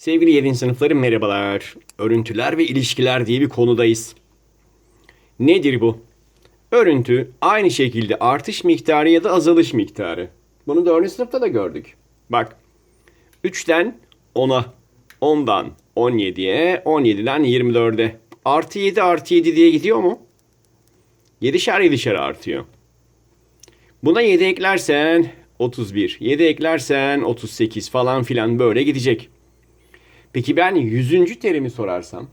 Sevgili 7. sınıflarım merhabalar. Örüntüler ve ilişkiler diye bir konudayız. Nedir bu? Örüntü aynı şekilde artış miktarı ya da azalış miktarı. Bunu 4. sınıfta da gördük. Bak 3'ten 10'a, 10'dan 17'ye, 17'den 24'e. Artı 7 artı 7 diye gidiyor mu? 7'şer 7'şer artıyor. Buna 7 eklersen 31, 7 eklersen 38 falan filan böyle gidecek. Peki ben 100. terimi sorarsam?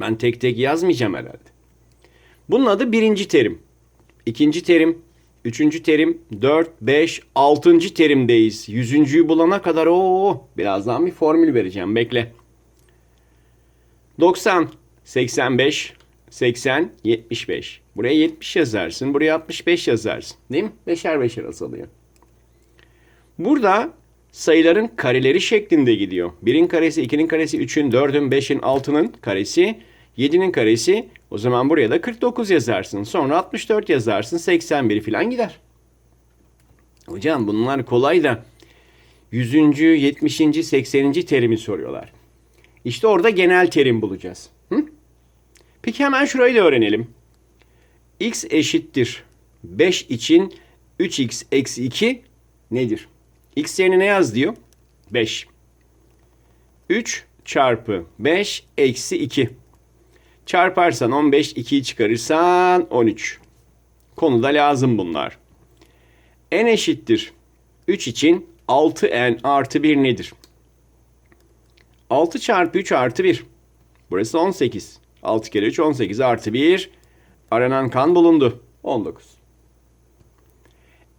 Ben tek tek yazmayacağım herhalde. Bunun adı birinci terim. İkinci terim, üçüncü terim, dört, beş, altıncı terimdeyiz. Yüzüncüyü bulana kadar o birazdan bir formül vereceğim. Bekle. 90, 85, 80, 75. Buraya 70 yazarsın. Buraya 65 yazarsın. Değil mi? Beşer beşer azalıyor. Burada sayıların kareleri şeklinde gidiyor. 1'in karesi, 2'nin karesi, 3'ün, 4'ün, 5'in, 6'nın karesi, 7'nin karesi. O zaman buraya da 49 yazarsın. Sonra 64 yazarsın. 81 falan gider. Hocam bunlar kolay da 100. 70. 80. terimi soruyorlar. İşte orada genel terim bulacağız. Hı? Peki hemen şurayı da öğrenelim. x eşittir 5 için 3x eksi 2 nedir? X yerine ne yaz diyor? 5. 3 çarpı 5 eksi 2. Çarparsan 15, 2'yi çıkarırsan 13. Konuda lazım bunlar. n eşittir 3 için 6n artı 1 nedir? 6 çarpı 3 artı 1. Burası 18. 6 kere 3 18 artı 1. Aranan kan bulundu. 19.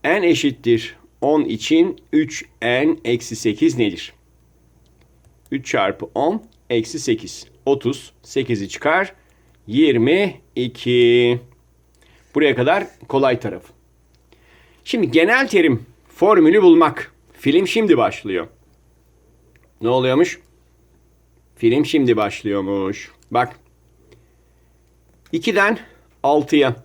n eşittir 10 için 3n eksi 8 nedir? 3 çarpı 10 eksi 8. 30. 8'i çıkar. 22. Buraya kadar kolay taraf. Şimdi genel terim formülü bulmak. Film şimdi başlıyor. Ne oluyormuş? Film şimdi başlıyormuş. Bak. 2'den 6'ya,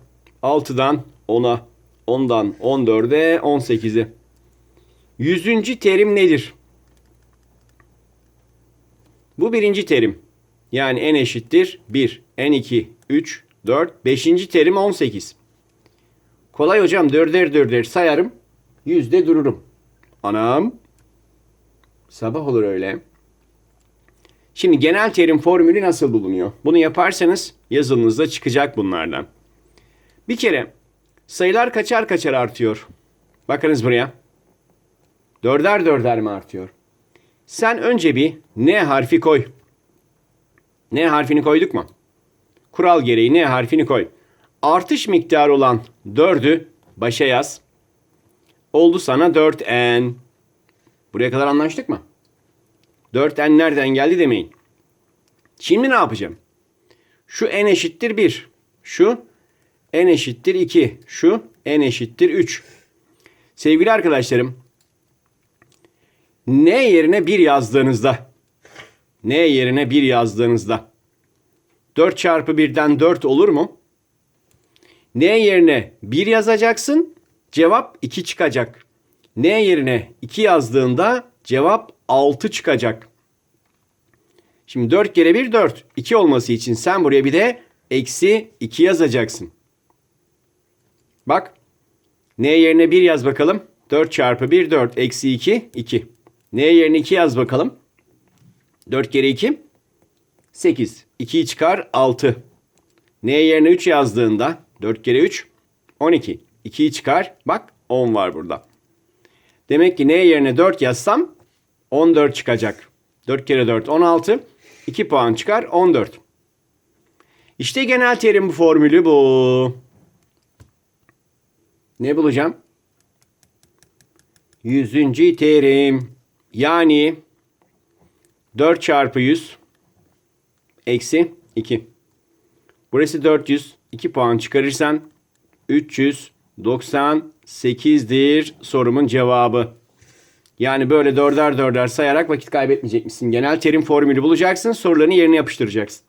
6'dan 10'a, 10'dan 14'e, 18'e. Yüzüncü terim nedir? Bu birinci terim. Yani n eşittir 1, n2, 3, 4, 5. terim 18. Kolay hocam dörder dörder sayarım. Yüzde dururum. Anam. Sabah olur öyle. Şimdi genel terim formülü nasıl bulunuyor? Bunu yaparsanız yazınızda çıkacak bunlardan. Bir kere sayılar kaçar kaçar artıyor. Bakınız buraya. Dörder dörder mi artıyor? Sen önce bir N harfi koy. N harfini koyduk mu? Kural gereği N harfini koy. Artış miktarı olan 4'ü başa yaz. Oldu sana 4N. Buraya kadar anlaştık mı? 4N nereden geldi demeyin. Şimdi ne yapacağım? Şu N eşittir 1. Şu N eşittir 2. Şu N eşittir 3. Sevgili arkadaşlarım, N yerine 1 yazdığınızda N yerine 1 yazdığınızda 4 çarpı 1'den 4 olur mu? N yerine 1 yazacaksın. Cevap 2 çıkacak. N yerine 2 yazdığında cevap 6 çıkacak. Şimdi 4 kere 1 4. 2 olması için sen buraya bir de eksi 2 yazacaksın. Bak. N yerine 1 yaz bakalım. 4 çarpı 1 4 eksi 2 2. N yerine 2 yaz bakalım. 4 kere 2 8. 2'yi çıkar 6. N yerine 3 yazdığında 4 kere 3 12. 2'yi çıkar bak 10 var burada. Demek ki N yerine 4 yazsam 14 çıkacak. 4 kere 4 16. 2 puan çıkar 14. İşte genel terim bu formülü bu. Ne bulacağım? Yüzüncü terim. Yani 4 çarpı 100 eksi 2. Burası 400. 2 puan çıkarırsan 398'dir sorumun cevabı. Yani böyle dörder dörder sayarak vakit kaybetmeyecek misin? Genel terim formülü bulacaksın. Sorularını yerine yapıştıracaksın.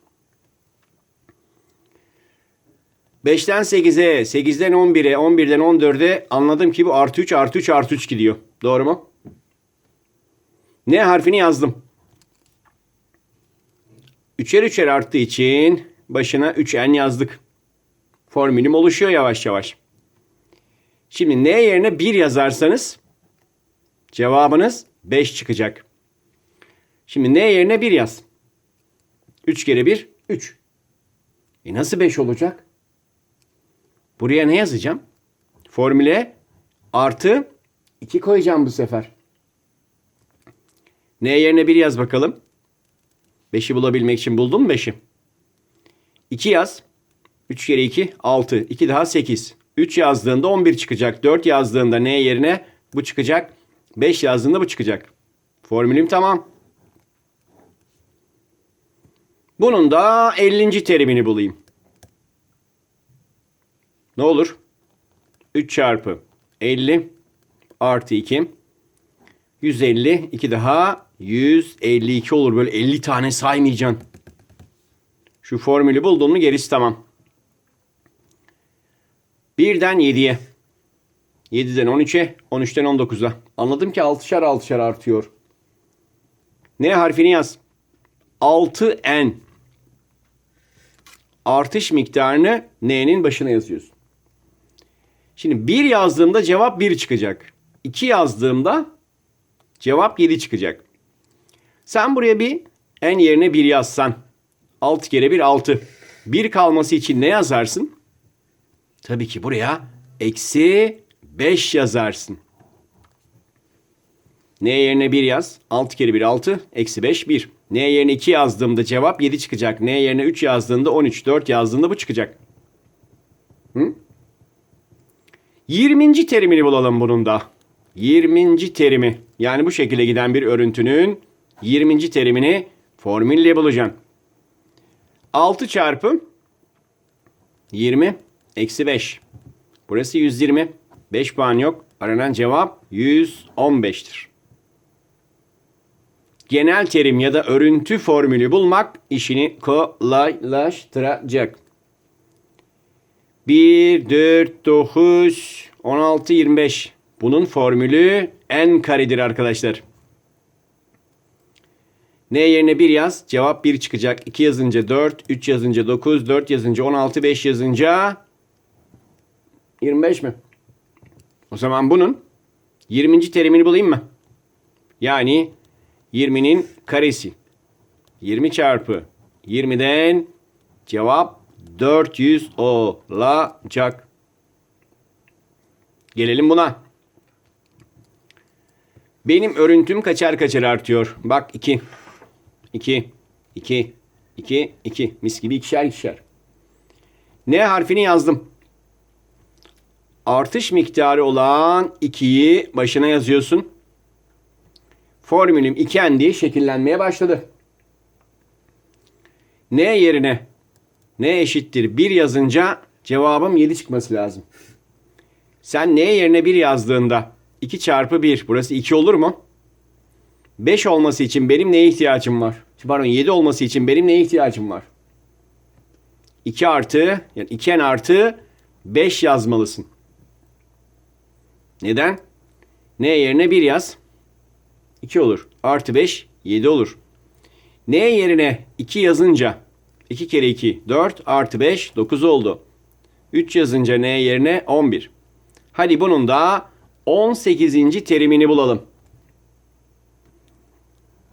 5'ten 8'e, 8'den 11'e, 11'den 14'e anladım ki bu artı 3 artı 3 artı 3 gidiyor. Doğru mu? N harfini yazdım. Üçer üçer arttığı için başına 3n yazdık. Formülüm oluşuyor yavaş yavaş. Şimdi n yerine 1 yazarsanız cevabınız 5 çıkacak. Şimdi n yerine 1 yaz. 3 kere 1 3. E nasıl 5 olacak? Buraya ne yazacağım? Formüle artı 2 koyacağım bu sefer. N yerine 1 yaz bakalım. 5'i bulabilmek için buldun mu 5'i? 2 yaz. 3 kere 2 6. 2 daha 8. 3 yazdığında 11 çıkacak. 4 yazdığında N yerine bu çıkacak. 5 yazdığında bu çıkacak. Formülüm tamam. Bunun da 50. terimini bulayım. Ne olur? 3 çarpı 50 artı 2. 150. 2 daha 152 olur. Böyle 50 tane saymayacaksın. Şu formülü buldun mu gerisi tamam. 1'den 7'ye. 7'den 13'e, 13'ten 19'a. Anladım ki 6'şar 6'şar artıyor. N harfini yaz. 6N. Artış miktarını N'nin başına yazıyorsun. Şimdi 1 yazdığımda cevap 1 çıkacak. 2 yazdığımda cevap 7 çıkacak. Sen buraya bir n yerine 1 yazsan. 6 kere 1 6. 1 kalması için ne yazarsın? Tabii ki buraya eksi 5 yazarsın. N yerine 1 yaz. 6 kere 1 6. Eksi 5 1. N yerine 2 yazdığımda cevap 7 çıkacak. N yerine 3 yazdığında 13. 4 yazdığında bu çıkacak. Hı? 20. terimini bulalım bunun da. 20. terimi. Yani bu şekilde giden bir örüntünün 20. terimini formülle bulacaksın. 6 çarpı 20 eksi 5. Burası 120. 5 puan yok. Aranan cevap 115'tir. Genel terim ya da örüntü formülü bulmak işini kolaylaştıracak. 1, 4, 9, 16, 25. Bunun formülü n karedir arkadaşlar. N yerine 1 yaz. Cevap 1 çıkacak. 2 yazınca 4, 3 yazınca 9, 4 yazınca 16, 5 yazınca 25 mi? O zaman bunun 20. terimini bulayım mı? Yani 20'nin karesi. 20 çarpı 20'den cevap 400 olacak. Gelelim buna. Benim örüntüm kaçar kaçar artıyor. Bak 2. 2. 2. 2. 2. Mis gibi ikişer ikişer. N harfini yazdım. Artış miktarı olan 2'yi başına yazıyorsun. Formülüm 2n diye şekillenmeye başladı. N yerine N eşittir 1 yazınca cevabım 7 çıkması lazım. Sen N yerine 1 yazdığında 2 çarpı 1 burası 2 olur mu? 5 olması için benim neye ihtiyacım var? Pardon 7 olması için benim neye ihtiyacım var? 2 artı yani 2n artı 5 yazmalısın. Neden? N yerine 1 yaz. 2 olur. Artı 5 7 olur. N yerine 2 yazınca 2 kere 2 4 artı 5 9 oldu. 3 yazınca N yerine 11. Hadi bunun da 18. terimini bulalım.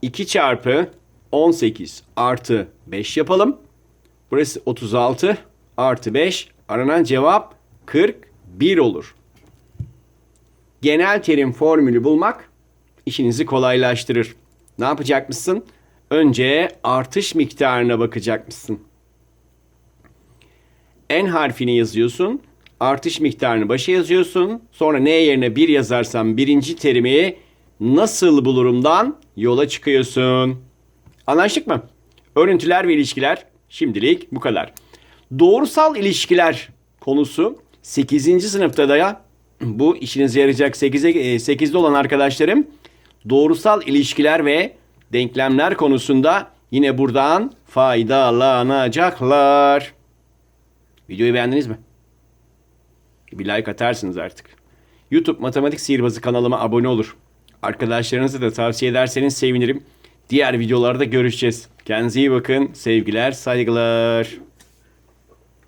2 çarpı 18 artı 5 yapalım. Burası 36 artı 5. Aranan cevap 41 olur. Genel terim formülü bulmak işinizi kolaylaştırır. Ne yapacakmışsın? Önce artış miktarına bakacakmışsın. N harfini yazıyorsun. Artış miktarını başa yazıyorsun. Sonra N yerine 1 yazarsan birinci terimi nasıl bulurumdan yola çıkıyorsun. Anlaştık mı? Örüntüler ve ilişkiler şimdilik bu kadar. Doğrusal ilişkiler konusu 8. sınıfta da ya bu işinize yarayacak 8'e 8'de olan arkadaşlarım doğrusal ilişkiler ve denklemler konusunda yine buradan faydalanacaklar. Videoyu beğendiniz mi? Bir like atarsınız artık. YouTube Matematik Sihirbazı kanalıma abone olur. Arkadaşlarınızı da tavsiye ederseniz sevinirim. Diğer videolarda görüşeceğiz. Kendinize iyi bakın. Sevgiler, saygılar.